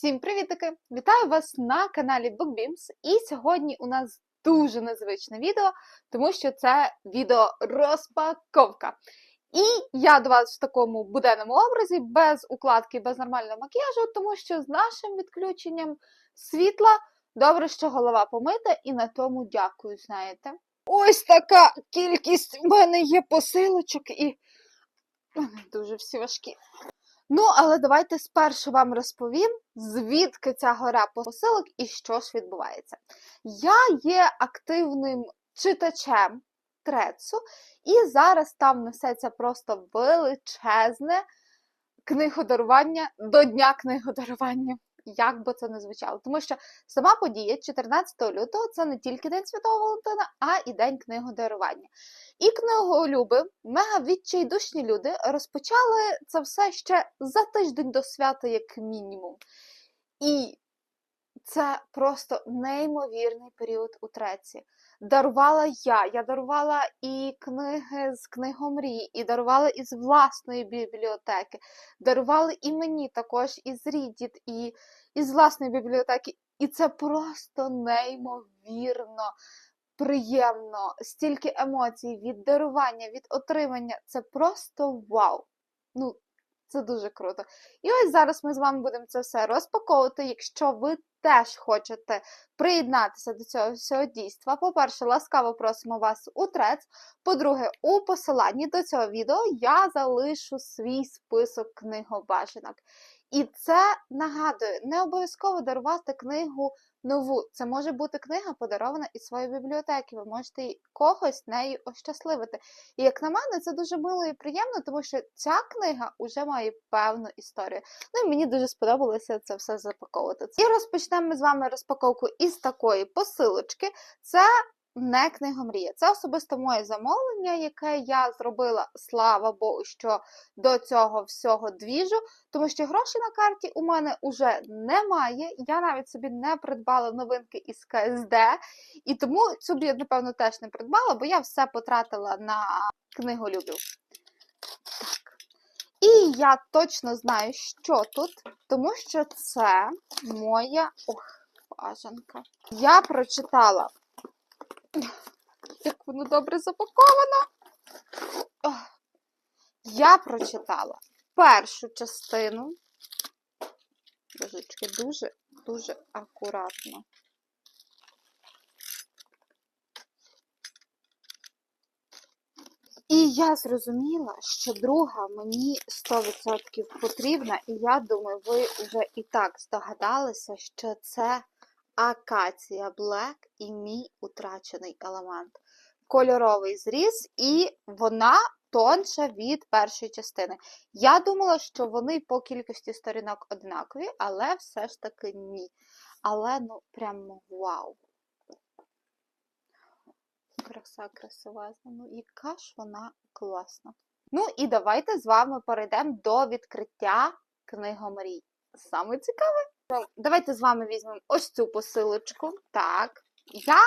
Всім привітики! Вітаю вас на каналі BookBeams. І сьогодні у нас дуже незвичне відео, тому що це відео розпаковка. І я до вас в такому буденному образі, без укладки, без нормального макіяжу, тому що з нашим відключенням світла добре, що голова помита, і на тому дякую, знаєте. Ось така кількість в мене є посилочок, і дуже всі важкі. Ну, але давайте спершу вам розповім, звідки ця гора посилок і що ж відбувається. Я є активним читачем трецу, і зараз там несеться просто величезне книгодарування до Дня книгодарування. Як би це не звучало, тому що сама подія 14 лютого це не тільки День Святого Валентина, а і День книгодарування. І книголюби, мега відчайдушні люди розпочали це все ще за тиждень до свята, як мінімум. І це просто неймовірний період у треці. Дарувала я. Я дарувала і книги з книгомрій, і дарувала із власної бібліотеки. Дарували і мені також із Reddit, і із власної бібліотеки. І це просто неймовірно приємно, стільки емоцій від дарування, від отримання. Це просто вау! Ну, це дуже круто. І ось зараз ми з вами будемо це все розпаковувати. Якщо ви теж хочете приєднатися до цього всього дійства, по-перше, ласкаво просимо вас у трец. По-друге, у посиланні до цього відео я залишу свій список книгобажанок. І це нагадую, не обов'язково дарувати книгу нову. Це може бути книга, подарована із своєї бібліотеки. Ви можете когось нею ощасливити. І як на мене, це дуже мило і приємно, тому що ця книга вже має певну історію. Ну і мені дуже сподобалося це все запаковувати. І розпочнемо ми з вами розпаковку із такої посилочки. Це не книгомрія. Це особисто моє замовлення, яке я зробила, слава Богу, що до цього всього двіжу, тому що грошей на карті у мене вже немає. Я навіть собі не придбала новинки із КСД, і тому цю б я, напевно, теж не придбала, бо я все потратила на книголюбів. Так. І я точно знаю, що тут, тому що це моя ох, бажанка. Я прочитала як воно добре запаковано. Я прочитала першу частину. Божечки, дуже, дуже акуратно. І я зрозуміла, що друга мені 100% потрібна, і я думаю, ви вже і так здогадалися, що це Акація Black і мій утрачений елемент. Кольоровий зріз, і вона тонша від першої частини. Я думала, що вони по кількості сторінок однакові, але все ж таки ні. Але, ну, прямо вау. Краса красивезна. Ну, яка ж вона класна. Ну, і давайте з вами перейдемо до відкриття книгомрій. Саме цікаве. Давайте з вами візьмемо ось цю посилочку. Так, я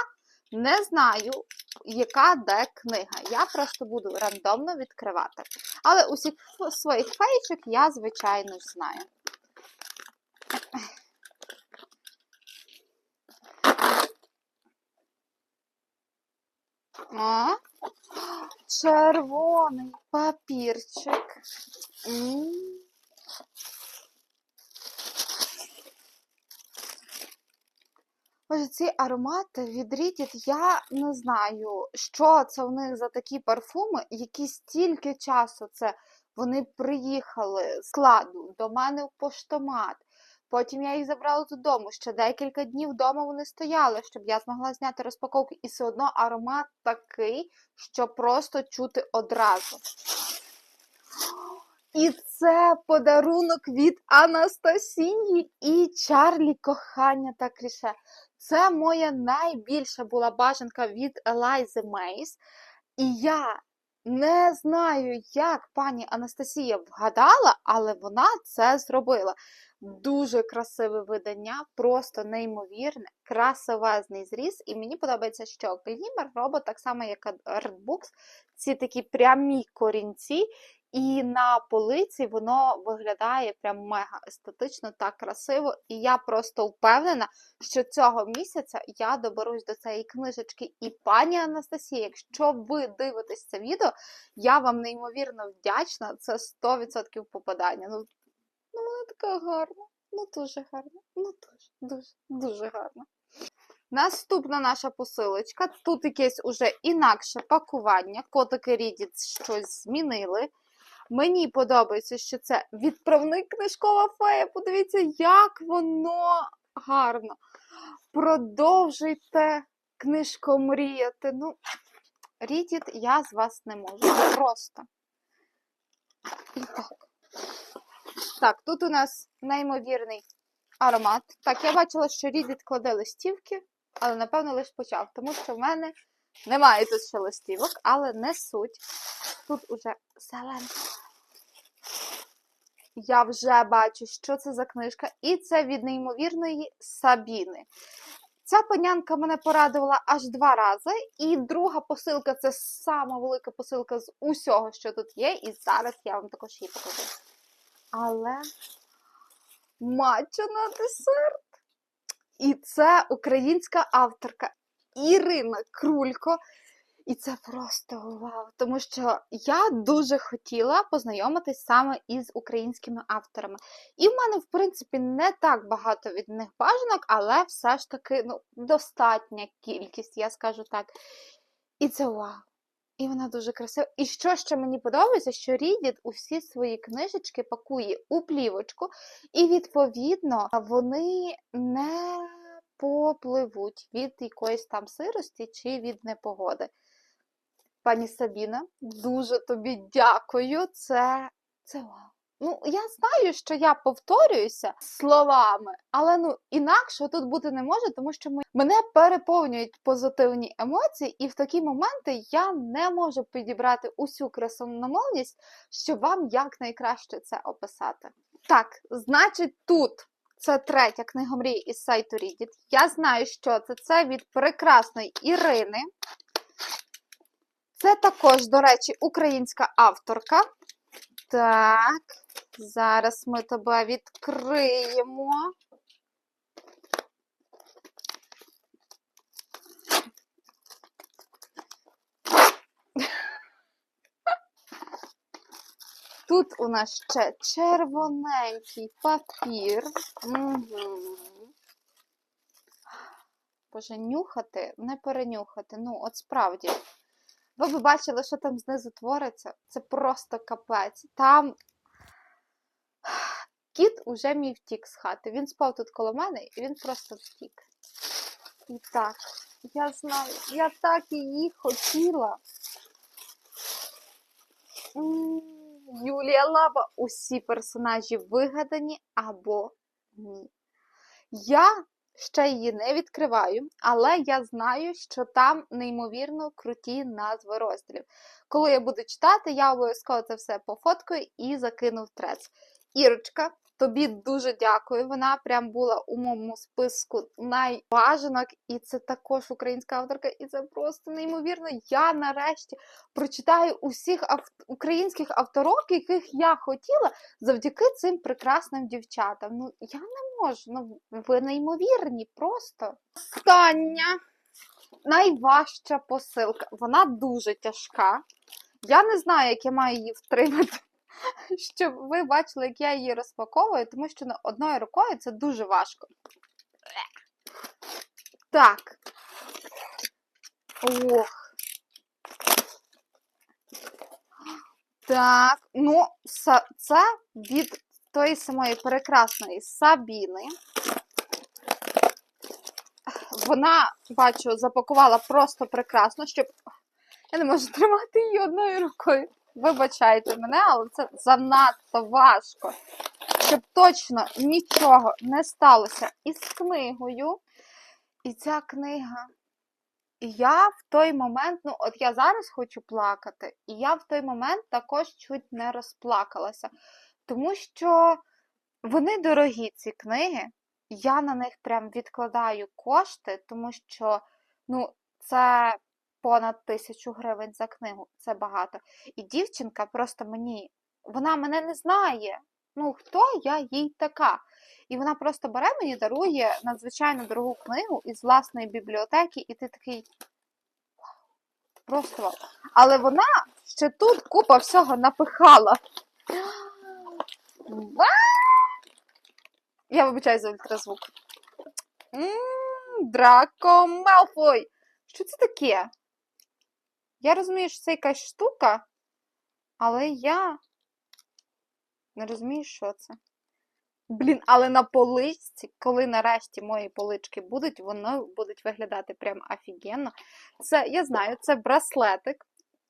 не знаю, яка де книга. Я просто буду рандомно відкривати. Але усіх своїх феєчок я, звичайно, знаю. О, червоний папірчик. М -м -м. Ці аромати від Reddit, я не знаю, що це в них за такі парфуми, які стільки часу це вони приїхали з складу до мене в поштомат. Потім я їх забрала додому. Ще декілька днів вдома вони стояли, щоб я змогла зняти розпаковку. І все одно аромат такий, що просто чути одразу. І це подарунок від Анастасії і Чарлі кохання та кріше. Це моя найбільша була бажанка від Елайзи Мейс. І я не знаю, як пані Анастасія вгадала, але вона це зробила. Дуже красиве видання, просто неймовірне, красивезний зріз. І мені подобається, що Глімер робить так само, як Artbooks, ці такі прямі корінці. І на полиці воно виглядає прям мега естетично, так красиво. І я просто впевнена, що цього місяця я доберусь до цієї книжечки. І пані Анастасія, якщо ви дивитесь це відео, я вам неймовірно вдячна. Це 100% попадання. Ну, ну вона така гарна, ну дуже гарна, ну дуже, дуже, дуже гарна. Наступна наша посилочка. Тут якесь уже інакше пакування. Котики Рідіт щось змінили. Мені подобається, що це відправник книжкова фея. Подивіться, як воно гарно. Продовжуйте книжкомріяти. Ну, Рідіт, я з вас не можу. Просто. Так. Так, тут у нас неймовірний аромат. Так, я бачила, що Рідіт кладе листівки, але напевно лише почав, тому що в мене немає тут ще листівок, але не суть. Тут уже зелена. Я вже бачу, що це за книжка, і це від неймовірної Сабіни. Ця панянка мене порадувала аж два рази, і друга посилка це сама велика посилка з усього, що тут є, і зараз я вам також її покажу. Але матча на десерт. І це українська авторка Ірина Крулько. І це просто вау, тому що я дуже хотіла познайомитись саме із українськими авторами. І в мене, в принципі, не так багато від них бажанок, але все ж таки ну, достатня кількість, я скажу так. І це вау. І вона дуже красива. І що ще мені подобається, що Рідіт усі свої книжечки пакує у плівочку, і, відповідно, вони не попливуть від якоїсь там сирості чи від непогоди. Пані Сабіна, дуже тобі дякую. Це, це вау. Ну, я знаю, що я повторююся словами, але ну інакше тут бути не може, тому що мене переповнюють позитивні емоції, і в такі моменти я не можу підібрати усю красомовність, щоб вам якнайкраще це описати. Так, значить, тут це третя книга мрії із сайту Reddit. Я знаю, що це. Це від прекрасної Ірини. Це також, до речі, українська авторка. Так, зараз ми тебе відкриємо. Тут у нас ще червоненький папір. Угу. Боже, нюхати, не перенюхати. Ну, от справді. Ви б бачили, що там знизу твориться. Це просто капець. Там кіт уже мій втік з хати. Він спав тут коло мене і він просто втік. І так, я знаю, я так її хотіла. М, Юлія Лава, усі персонажі вигадані або ні. Я ще її не відкриваю, але я знаю, що там неймовірно круті назви розділів. Коли я буду читати, я обов'язково це все пофоткаю і закину в трец. Ірочка, тобі дуже дякую. Вона прям була у моєму списку найбажанок, і це також українська авторка, і це просто неймовірно. Я нарешті прочитаю усіх ав... українських авторок, яких я хотіла, завдяки цим прекрасним дівчатам. Ну, я не можу. Ну, ви неймовірні просто. Остання найважча посилка. Вона дуже тяжка. Я не знаю, як я маю її втримати, щоб ви бачили, як я її розпаковую, тому що одною рукою це дуже важко. Так. Ох. Так, ну, це від тої самої прекрасної Сабіни. Вона, бачу, запакувала просто прекрасно, щоб. Я не можу тримати її одною рукою. Вибачайте мене, але це занадто важко. Щоб точно нічого не сталося із книгою. І ця книга. І я в той момент, ну от я зараз хочу плакати, і я в той момент також чуть не розплакалася. Тому що вони дорогі, ці книги. Я на них прям відкладаю кошти, тому що ну, це понад тисячу гривень за книгу, це багато. І дівчинка просто мені вона мене не знає. Ну, хто я їй така? І вона просто бере мені, дарує надзвичайно дорогу книгу із власної бібліотеки, і ти такий. Просто. Але вона ще тут купа всього напихала. Я вибачаю за ультразвук. Драко Мелфой! Що це таке? Я розумію, що це якась штука, але я не розумію, що це. Блін, але на поличці, коли нарешті мої полички будуть, воно будуть виглядати прям офігенно. Це, я знаю, це браслетик.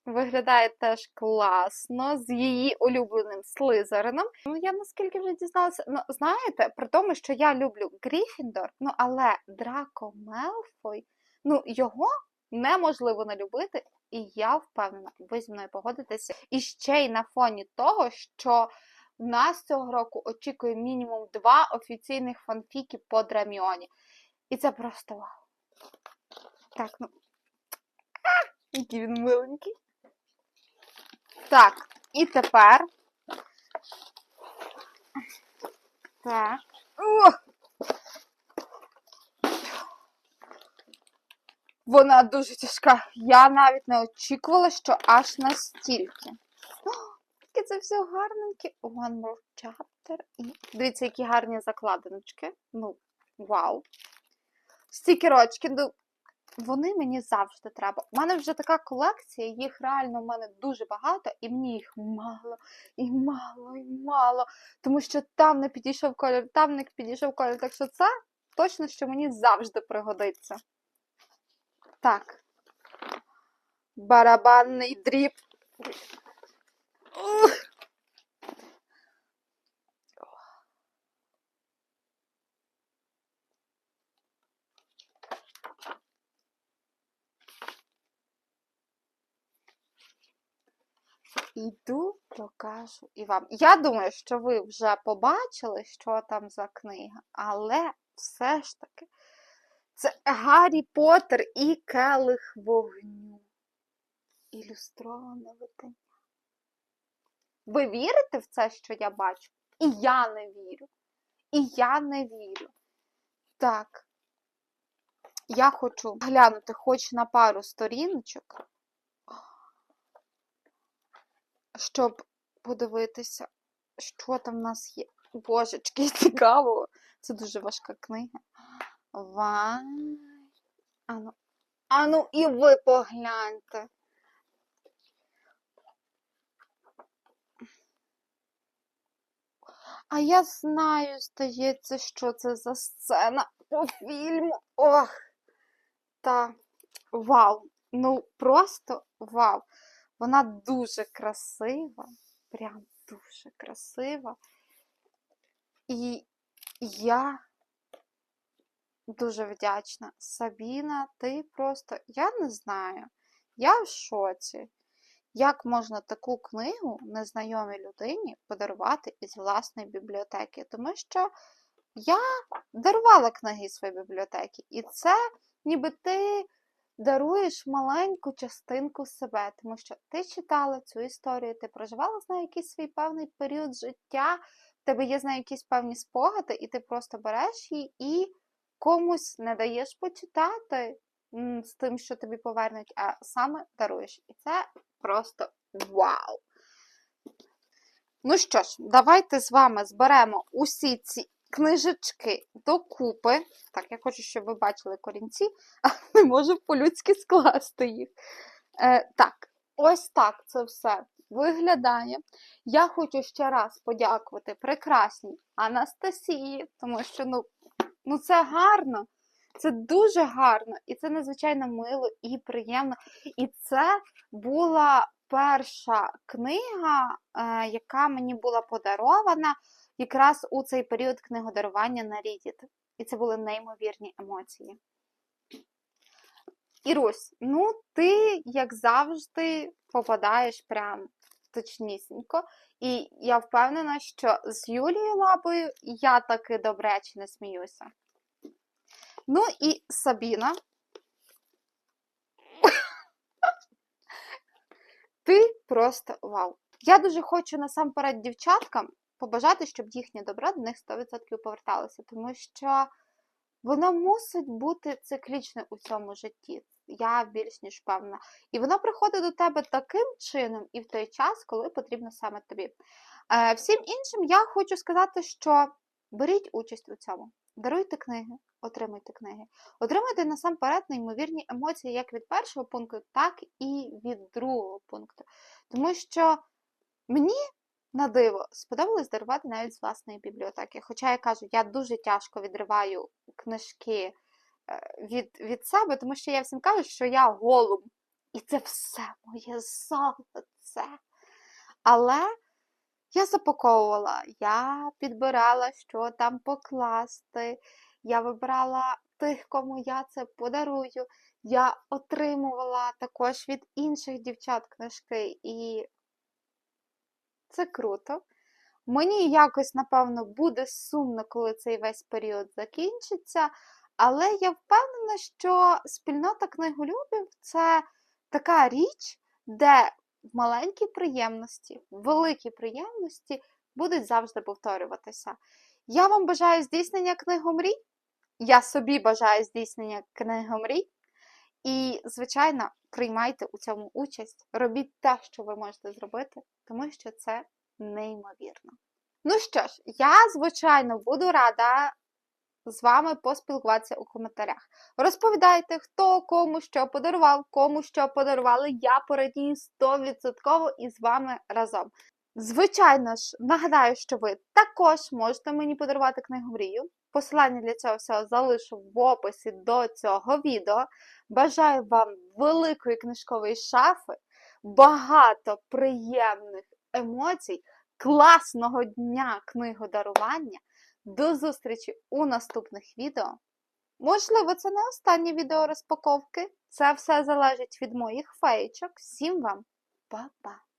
Виглядає теж класно з її улюбленим слизерином. Ну, я наскільки вже дізналася. Ну, знаєте, при тому, що я люблю Гріфіндор, ну але Драко Мелфой, ну його неможливо не любити, і я впевнена, ви зі мною погодитеся. І ще й на фоні того, що в нас цього року очікує мінімум два офіційних фанфіки по Драміоні. І це просто вау. Так, ну. Який він миленький. Так, і тепер. Так. О! Вона дуже тяжка. Я навіть не очікувала, що аж настільки. О, це все гарненьке. One more chapter. Дивіться, які гарні закладиночки. Ну, вау. Стікерочки. Ну, вони мені завжди треба. У мене вже така колекція, їх реально в мене дуже багато, і мені їх мало, і мало, і мало. Тому що там не підійшов колір, там не підійшов колір. Так що це точно, що мені завжди пригодиться. Так. Барабанний дріб. Іду, покажу і вам. Я думаю, що ви вже побачили, що там за книга, але все ж таки це Гаррі Поттер і Келих вогню. Ілюстроване видання. Ви вірите в це, що я бачу? І я не вірю. І я не вірю. Так. Я хочу глянути хоч на пару сторіночок, щоб подивитися, що там в нас є. Божечки, цікаво. Це дуже важка книга. Вай. Ану, ану, і ви погляньте. А я знаю, здається, що це за сцена по фільму. Ох! Та вау! Ну просто вау! Вона дуже красива, прям дуже красива. І я дуже вдячна. Сабіна, ти просто, я не знаю, я в шоці. Як можна таку книгу незнайомій людині подарувати із власної бібліотеки? Тому що я дарувала книги із своєї бібліотеки, і це ніби ти даруєш маленьку частинку себе, тому що ти читала цю історію, ти проживала з нею якийсь свій певний період життя, в тебе є з нею якісь певні спогади, і ти просто береш її і комусь не даєш почитати з тим, що тобі повернуть, а саме даруєш. І це просто вау! Ну що ж, давайте з вами зберемо усі ці книжечки докупи. Так, я хочу, щоб ви бачили корінці, а не можу по-людськи скласти їх. Е, так, ось так це все виглядає. Я хочу ще раз подякувати прекрасній Анастасії, тому що ну, ну це гарно. Це дуже гарно, і це надзвичайно мило і приємно. І це була перша книга, е, яка мені була подарована якраз у цей період книгодарування на Reddit. І це були неймовірні емоції. Ірусь, ну ти, як завжди, попадаєш прям точнісінько. І я впевнена, що з Юлією Лабою я таки добряче не сміюся. Ну і Сабіна. Ти просто вау. Я дуже хочу насамперед дівчаткам побажати, щоб їхнє добро до них 100% поверталося, тому що воно мусить бути циклічне у цьому житті. Я більш ніж певна. І воно приходить до тебе таким чином і в той час, коли потрібно саме тобі. Е, всім іншим я хочу сказати, що беріть участь у цьому, даруйте книги, отримуйте книги. Отримуйте насамперед неймовірні емоції як від першого пункту, так і від другого пункту. Тому що мені на диво сподобалось дарувати навіть з власної бібліотеки. Хоча я кажу, я дуже тяжко відриваю книжки е, від, від себе, тому що я всім кажу, що я голуб. І це все моє золоце. Але я запаковувала, я підбирала, що там покласти. Я вибирала тих, кому я це подарую. Я отримувала також від інших дівчат книжки, і це круто. Мені якось, напевно, буде сумно, коли цей весь період закінчиться, але я впевнена, що спільнота книголюбів це така річ, де маленькі приємності, великі приємності будуть завжди повторюватися. Я вам бажаю здійснення книгомрій. Я собі бажаю здійснення книгомрій. І, звичайно, приймайте у цьому участь, робіть те, що ви можете зробити, тому що це неймовірно. Ну що ж, я, звичайно, буду рада з вами поспілкуватися у коментарях. Розповідайте, хто кому що подарував, кому що подарували. Я порадію 100% із вами разом. Звичайно ж, нагадаю, що ви також можете мені подарувати книгу мрію. Посилання для цього всього залишу в описі до цього відео. Бажаю вам великої книжкової шафи, багато приємних емоцій, класного дня книгодарування. До зустрічі у наступних відео. Можливо, це не останнє відео розпаковки. Це все залежить від моїх феєчок. Всім вам па-па!